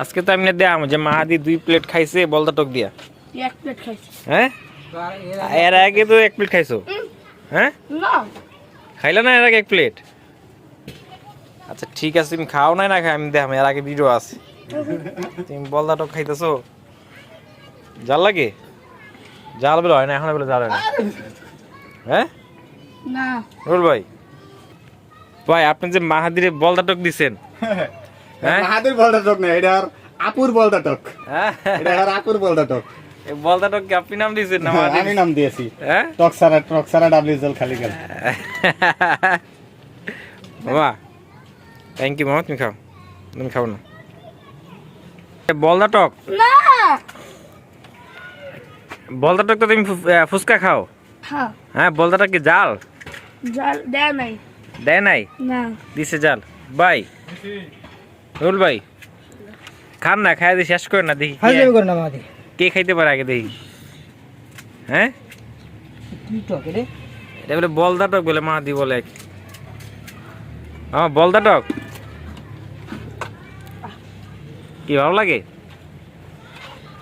আজকে তো এমনি দেয়াম যে মাহাদি দুই প্লেট খাইছে বলদা টক দিয়া। এক প্লেট খাইছি। হ্যাঁ? এর আগে তো এক প্লেট খাইছো? হ্যাঁ? না। খাইলে না এর আগে এক প্লেট আচ্ছা ঠিক আছে তুমি খাও নাই না খাই আমি দেখাম এর আগে ভিডিও আছে। তুমি বলদা টক খাইতেছো? জাল লাগে? জাল বলে হয় না এখন বলে জাল হয় না। হ্যাঁ? না। রুল ভাই। ভাই আপনি যে মাহাদিরে বলদা টক দিছেন? মাহাদির বলটা টক না এটা আর আপুর বলটা টক। হ্যাঁ। এটা আর আপুর বলটা টক। এই বলদা টক কি আপনি নাম দিয়েছেন না মাহাদি আমি নাম দিয়েছি। হ্যাঁ? টক সারা টক সারা ডাবলি জল খালি গেল। বাবা থ্যাংক ইউ মামা তুমি খাও। তুমি খাও না। এ, বলদা টক? না। বলদা টক তো তুমি ফুচকা খাও? হ্যাঁ। হ্যাঁ বলদাটা কি জাল? জাল দেয় নাই। দেয় নাই? না। দিছে জাল। ভাই রুল ভাই খান না খাই দিয়ে শেষ করে না দেখি কে- হাজবে কর না মাদি কে খাইতে পারে আগে দেখি। হ্যাঁ? কি টক রে এটা বলে বলদা টক বলে মাহাদি বলে আমার বলদা টক? কি ভালো লাগে?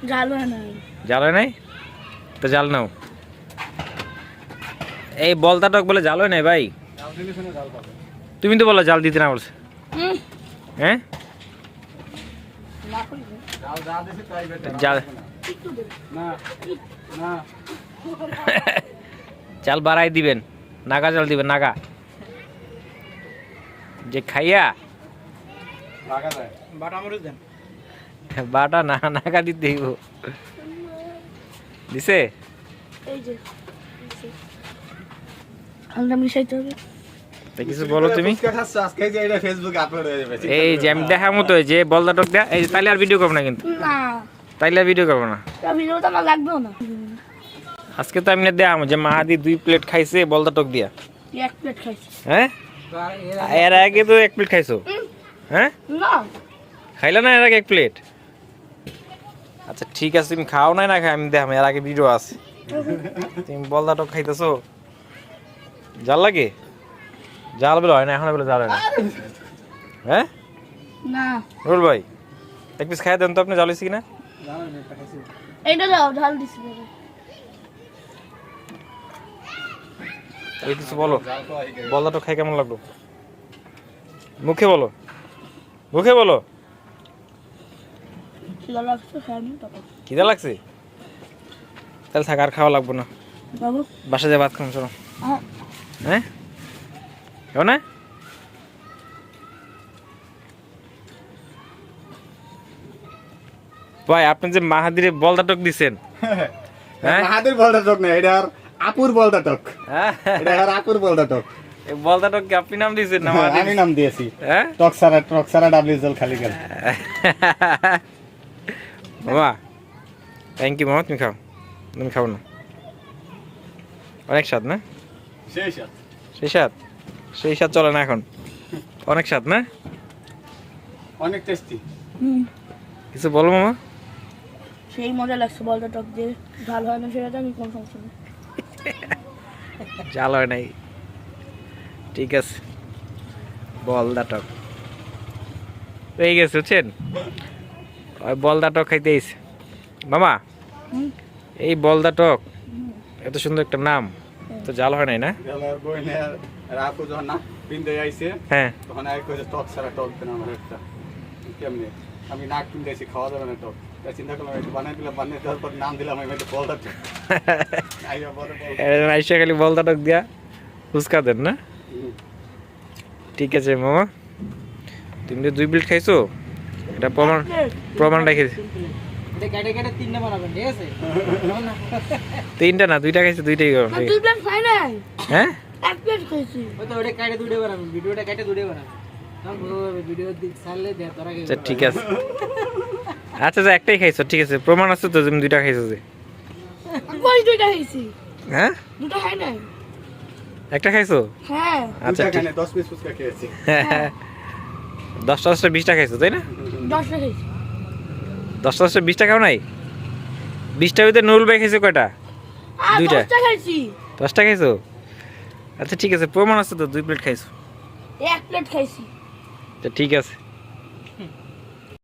জাল হয় নাই। জাল তো জাল নাও। এই বলদা টক বলে জাল হয় নাই ভাই? তুমি তো বলো জাল দিতে না বলছে। হ্যাঁ না করি জাল একটু দে না না চাল বাড়াই দিবেন নাগা চাল দিবেন নাগা। যে খাইয়া বাটা না নাগা দিতে হইব। দিছে? এই যে মিশাইতে হবে। কিছু বলো তুমি? আজকে যে এটা ফেসবুকে আপলোড হয়ে যাবে এই যে আমি দেখা মতো যে বলদা টক দেয়া এই যে তাইলে আর ভিডিও করব না কিন্তু। তাইলে আর ভিডিও করব না। তা তো আমার না। আজকে তো এমনি দেয়াম যে মাহাদি দুই প্লেট খাইছে বলদা টক দিয়া। এক প্লেট হ্যাঁ? এর আগে তো এক প্লেট খাইছো? হ্যাঁ? না। খাইলে না এর আগে এক প্লেট আচ্ছা ঠিক আছে তুমি খাও নাই না খাই আমি দেখাম এর আগে ভিডিও আছে। তুমি বলদা টক খাইতেছো? জাল লাগে? জাল বলে হয় না এখন বলে জাল হয় না। হ্যাঁ? না। রুল ভাই এক পিস খাই দেন তো আপনি জাল হয়েছে কিনা? এইটা দাও ঢাল দিছি। এই কিছু বলো বলদা তো খাই কেমন লাগল? মুখে বলো মুখে বলো। খিদা লাগছে তাহলে থাক আর খাওয়া লাগবো না। বাসা যায় ভাত খাম চলো। হ্যাঁ? হ্যাঁ কেউ না ভাই আপনি যে মাহাদিরে বলদা টক দিছেন। হ্যাঁ? মাহাদির টক না এটা আর আপুর বলটা টক। হ্যাঁ। এটা আর আপুর বলটা টক। বলদা টক কি আপনি নাম দিয়েছেন না মাহাদি আমি নাম দিয়েছি। হ্যাঁ? টক সারা টক সারা ডাবলি জল খালি গেল। বাবা থ্যাংক ইউ মামা তুমি খাও। তুমি খাও না। অনেক স্বাদ না? শেষ সেই স্বাদ? সেই স্বাদ চলে না এখন? অনেক স্বাদ না? অনেক টেস্টি কিছু বলো মামা। সেই মজা লাগছে বলটা টক দিয়ে। ঝাল হয় না সেটা আমি কোনো সমস্যা নেই। জাল হয় নাই। ঠিক আছে। বলদা টক। হয়ে গেছে বুঝছেন? ওই বলদা টক খাইতে মামা। এই বলদা টক এত সুন্দর একটা নাম। তো জাল হয় নাই না? গেলার যখন না পিন্দে আইছে হ্যাঁ। তখন আর কইছে টক সারা টক দেন আমার একটা। কেমনে? আমি নাক কিনতে আইছি খাওয়া যাবে না টক। চিন্তা করলাম একটু বানাই দিলাম বানিয়ে দেওয়ার পর নাম দিলাম আমি একটু বলটা টক। আইয়া বলে বল আইসা খালি বলদা টক দিয়া ফুচকা দেন না? ঠিক আছে মামা। তুমি তো দুই প্লেট খাইছো? এটা প্রমাণ প্রমাণ কেটে তিনটা বানাবেন ঠিক আছে? তিনটা না দুইটা খাইছো দুইটাই করো না দুই প্লেট হ্যাঁ? আচ্ছা ঠিক আছে। আচ্ছা আচ্ছা একটাই খাইছো ঠিক আছে। প্রমাণ আছে তো তুমি দুইটা খাইছো যে। দুইটা খাইছি। হ্যাঁ? দুটো খাই নাই। একটা খাইছো? হ্যাঁ। আচ্ছা ঠিক। পিস ফুচকা খেয়েছি। বিশটা খাইছো তাই না? দশটা খাইছি। দশটা দশটা বিশটা খাও নাই? বিশটা ভিতরে নুরুল ভাই খেয়েছো কয়টা? দুইটা? দশটা খাইছি। আচ্ছা ঠিক আছে প্রমাণ আছে তো দুই প্লেট খাইছো। এক প্লেট খাইছি। তো ঠিক আছে।